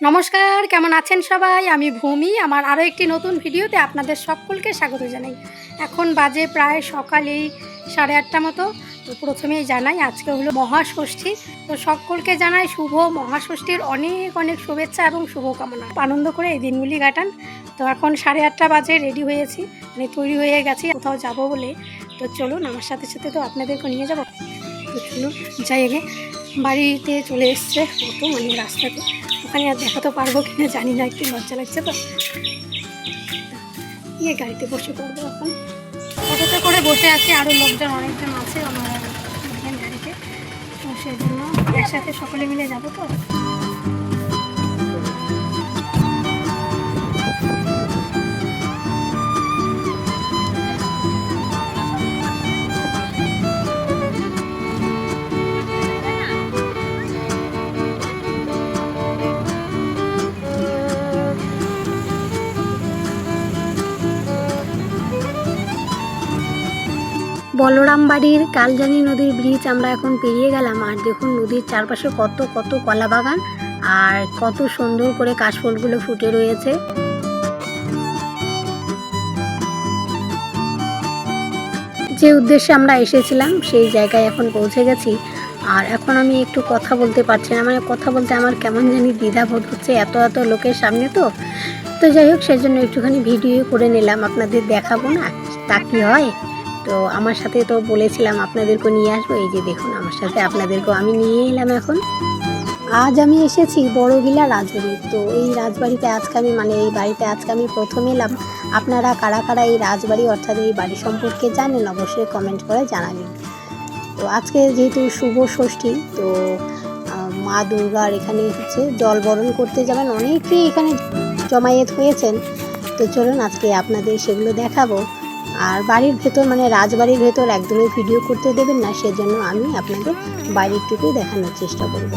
নমস্কার, কেমন আছেন সবাই? আমি ভূমি। আমার আরও একটি নতুন ভিডিওতে আপনাদের সকলকে স্বাগত জানাই। এখন বাজে প্রায় সকাল এই সাড়ে আটটা মতো। তো প্রথমেই জানাই, আজকে হলো মহাষষ্ঠী। তো সকলকে জানাই শুভ মহাষষ্ঠীর অনেক অনেক শুভেচ্ছা এবং শুভকামনা। আনন্দ করে এই দিনগুলি কাটান। তো এখন সাড়ে আটটা বাজে রেডি হয়েছি। মানে তৈরি হয়ে গেছি, কোথাও যাব বলে। তো চলুন, আমার সাথে সাথে তো আপনাদেরকে নিয়ে যাব। তো চলুন, যাই আগে। বাড়িতে চলে এসছে অটো মানে রাস্তাতে। ওখানে আর দেখাতে পারব কিনা জানি না, একটু লজ্জা লাগছে তো। ইয়ে গাড়িতে বসে পড়ব এখন। অটোতে করে বসে আছি আরও লোকজন, অনেকজন আছে আমার গাড়িতে। তো সেই জন্য একসাথে সকলে মিলে যাব তো। বলরাম বাড়ির কালজানি নদীর ব্রিজ আমরা এখন পেরিয়ে গেলাম। আর দেখুন নদীর চারপাশে কত কত কলা বাগান আর কত সুন্দর করে কাশফুলগুলো ফুটে রয়েছে। যে উদ্দেশ্যে আমরা এসেছিলাম, সেই জায়গায় এখন পৌঁছে গেছি। আর এখন আমি একটু কথা বলতে পারছি না মানে কথা বলতে আমার কেমন জানি দ্বিধা বোধ হচ্ছে, এত এত লোকের সামনে তো। তো যাই হোক, সেজন্য একটুখানি ভিডিও করে নিলাম, আপনাদের দেখাবো না, তা কি হয়? তো আমার সাথে তো বলেছিলাম আপনাদেরকে নিয়ে আসব। এই যে দেখুন, আমার সাথে আপনাদেরকেও আমি নিয়ে এলাম এখন। আজ আমি এসেছি বড়গিলা রাজবাড়ি। তো এই রাজবাড়িতে আজকে আমি মানে এই বাড়িতে আজকে আমি প্রথম এলাম। আপনারা কারা কারা এই রাজবাড়ি, অর্থাৎ এই বাড়ি সম্পর্কে জানেন, অবশ্যই কমেন্ট করে জানাবেন। তো আজকে যেহেতু শুভ ষষ্ঠী, তো মা দুর্গার এখানে হচ্ছে জল বরণ করতে যাবেন। অনেকেই এখানে জমায়েত হয়েছেন। তো চলুন আজকে আপনাদের সেগুলো দেখাবো। আর বাড়ির ভেতর মানে রাজবাড়ির ভেতর একদমই ভিডিও করতে দেবেন না সেজন্য আমি আপনাদের বাড়িরটুকু দেখানোর চেষ্টা করব।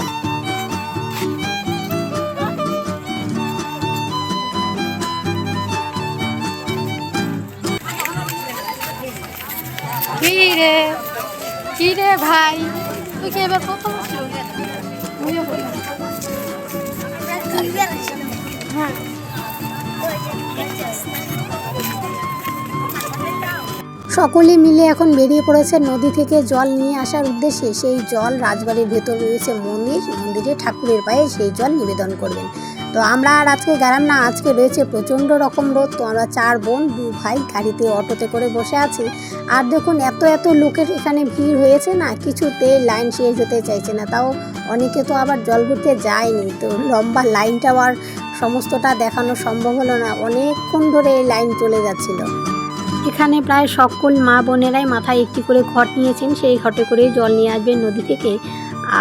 ভাই? তুই কি এবার প্রথম হ্যাঁ। সকলে মিলে এখন বেরিয়ে পড়েছে নদী থেকে জল নিয়ে আসার উদ্দেশ্যে। সেই জল রাজবাড়ির ভেতর রয়েছে মন্দির। মন্দিরে ঠাকুরের পায়ে সেই জল নিবেদন করবেন। তো আমরা আর আজকে গেলাম না, আজকে রয়েছে প্রচণ্ড রকম রোদ। তো আমরা চার বোন, দু ভাই গাড়িতে অটোতে করে বসে আছি। আর দেখুন, এত এত লোকের এখানে ভিড় হয়েছে না, কিছুতে লাইন শেষ হতে চাইছে না। তাও অনেকে তো আবার জল ভরতে যায়নি। তো লম্বা লাইনটাও আর সমস্তটা দেখানো সম্ভব হলো না। অনেকক্ষণ ধরে এই লাইন চলে যাচ্ছিল। এখানে প্রায় সকল মা বোনেরাই মাথায় একটি করে ঘট নিয়েছেন। সেই ঘটে করেই জল নিয়ে আসবেন নদী থেকে।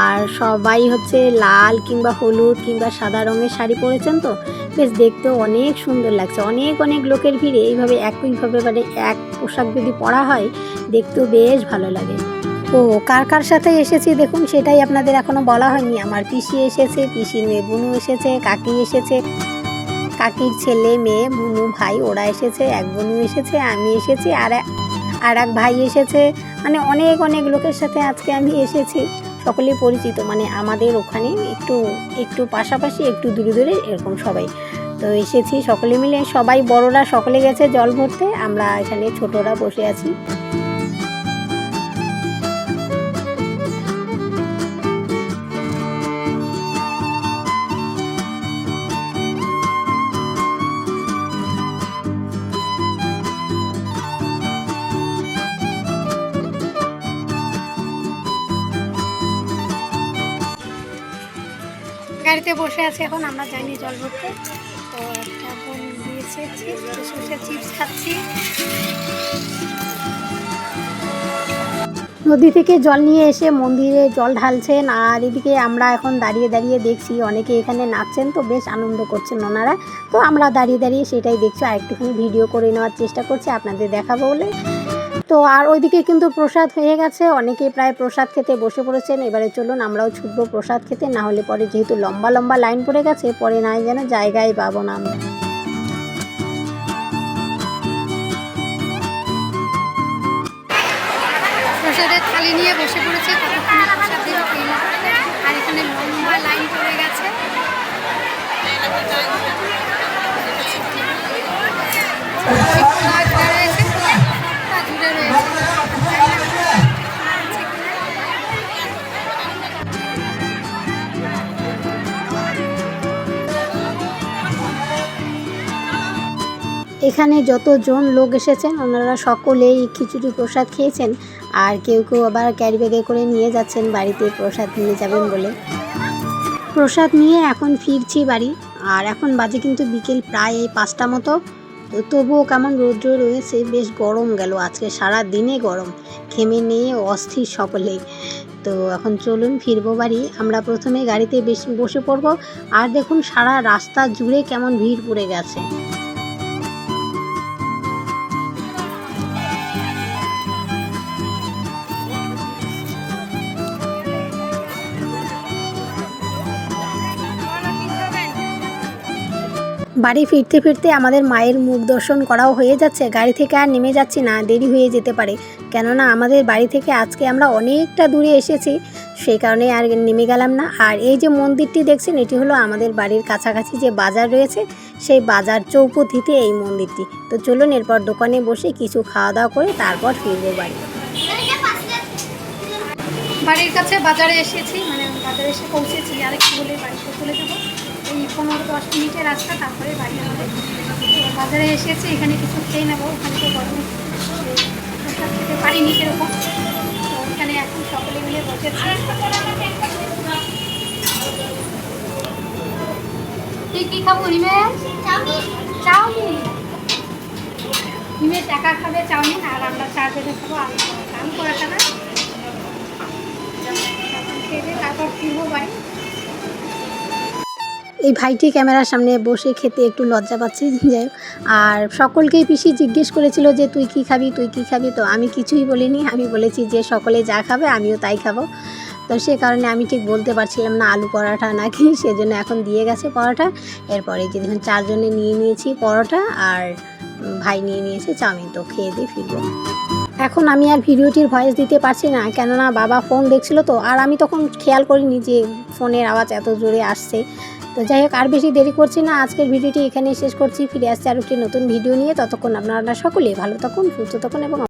আর সবাই হচ্ছে লাল কিংবা হলুদ কিংবা সাদা রঙের শাড়ি পরেছেন তো? বেশ দেখতেও অনেক সুন্দর লাগছে। অনেক অনেক লোকের ভিড়ে এইভাবে একইভাবে মানে এক পোশাক যদি পরা হয়, দেখতেও বেশ ভালো লাগে। ও কার কার সাথে এসেছি দেখুন, সেটাই আপনাদের এখনও বলা হয়নি। আমার পিসি এসেছে, পিসির মেয়ে এসেছে, কাকি এসেছে। কাকির ছেলে, মেয়ে, বুনু ভাই, ওরা এসেছে, এক বোনু এসেছে, আমি এসেছি, আর আর এক ভাই এসেছে। মানে অনেক অনেক লোকের সাথে আজকে আমি এসেছি। সকলেই পরিচিত মানে আমাদের ওখানে একটু একটু পাশাপাশি, একটু দূরে দূরে এরকম সবাই। তো এসেছি সকলে মিলে, সবাই বড়রা সকলে গেছে জল ভরতে, আমরা এখানে ছোটরা বসে আছি। গাড়িতে বসে আছি এখন, আমরা যাইনি জল ভরতে। তো একটা বোন দিয়েছে চিপস খাচ্ছি। নদী থেকে জল নিয়ে এসে মন্দিরে জল ঢালছেন, আর এদিকে আমরা এখন দাঁড়িয়ে দাঁড়িয়ে দেখছি, অনেকে এখানে নাচছেন, তো বেশ আনন্দ করছেন ওনারা। তো আমরা দাঁড়িয়ে দাঁড়িয়ে সেটাই দেখছি, আর একটুখানি ভিডিও করে নেওয়ার চেষ্টা করছি, আপনাদের দেখাবো বলে। তো আর ওইদিকে কিন্তু প্রসাদ হয়ে গেছে। অনেকেই প্রায় প্রসাদ খেতে বসে পড়েছেন। এবারে চলুন আমরাও ছুটবো প্রসাদ খেতে। না হলে পরে যেহেতু লম্বা লম্বা লাইন পড়ে গেছে, পরে নাই যেন জায়গায় পাবো না আমরা। লাইন পড়ে গেছে। এখানে যতজন লোক এসেছেন, ওনারা সকলেই খিচুড়ি প্রসাদ খেয়েছেন আর কেউ কেউ আবার ক্যারি ব্যাগে করে নিয়ে যাচ্ছেন, বাড়িতে প্রসাদ নিয়ে যাবেন বলে। প্রসাদ নিয়ে এখন ফিরছি বাড়ি, আর এখন বাজে কিন্তু বিকেল প্রায় এই পাঁচটা মতো। তো তবুও কেমন রৌদ্র রয়েছে, বেশ গরম গেল, আজকে সারা দিনে গরম। খেমে নিয়ে অস্থির সকলেই। তো এখন চলুন, ফিরবো বাড়ি। আমরা প্রথমে গাড়িতে বেশ বসে পড়ব, আর দেখুন সারা রাস্তা জুড়ে কেমন ভিড় পড়ে গেছে। বাড়ি ফিরতে ফিরতে আমাদের মায়ের মুখ দর্শন করাও হয়ে যাচ্ছে। গাড়ি থেকে আর নেমে যাচ্ছি না, দেরি হয়ে যেতে পারে। কেননা আমাদের বাড়ি থেকে আজকে আমরা অনেকটা দূরে এসেছি, সেই কারণে আর নেমে গেলাম না। আর এই যে মন্দিরটি দেখছেন, এটি হলো আমাদের বাড়ির কাছাকাছি যে বাজার রয়েছে, সেই বাজার চৌপথিতে এই মন্দিরটি। তো চলুন এরপর দোকানে বসে কিছু খাওয়া দাওয়া করে তারপর ফিরবো বাড়ি। বাড়ির কাছে বাজারে এসেছি মানে বাজারে এসে পৌঁছেছি। আর একটু বাড়িতে চলে যাব। এই পনেরো দশ মিনিটের রাস্তা তারপরে বাড়ি আমাদের। বাজারে এসেছি এখানে কিছু খেয়ে নেব। ওখানে তো গরমে খেতে পারিনি সেরকম। তো এখানে এখন সকলে মিলে বসেছি। তুই কী খাব হিমেশ চাউমিন। হিমেশ একা খাবে চাউমিন আর আমরা চার চারজনে খাব আলু পরোটা না? এই ভাইটি ক্যামেরার সামনে বসে খেতে একটু লজ্জা পাচ্ছে, যাই আর সকলকেই পিসি জিজ্ঞেস করেছিল যে, তুই কি খাবি? তুই কি খাবি? তো আমি কিছুই বলিনি। আমি বলেছি যে, সকলে যা খাবে, আমিও তাই খাব। তো সে কারণে আমি ঠিক বলতে পারছিলাম না, আলু পরোটা নাকি, সেজন্য এখন দিয়ে গেছে পরোটা। এরপরে যে দেখুন চারজনে নিয়ে নিয়েছি পরোটা, আর ভাই নিয়ে নিয়েছে চাউমিন, তো খেয়ে দিয়ে ফিরবো। এখন আমি আর ভিডিওটির ভয়েস দিতে পারছি না, কেননা বাবা ফোন দেখছিল তো, আর আমি তখন খেয়াল করিনি যে ফোনের আওয়াজ এত জোরে আসছে। তো যাই হোক, আর বেশি দেরি করছি না। আজকের ভিডিওটি এখানেই শেষ করছি। ফিরে আসছি আর একটি নতুন ভিডিও নিয়ে। ততক্ষণ আপনারা সকলে ভালো থাকুন, সুস্থ থাকুন এবং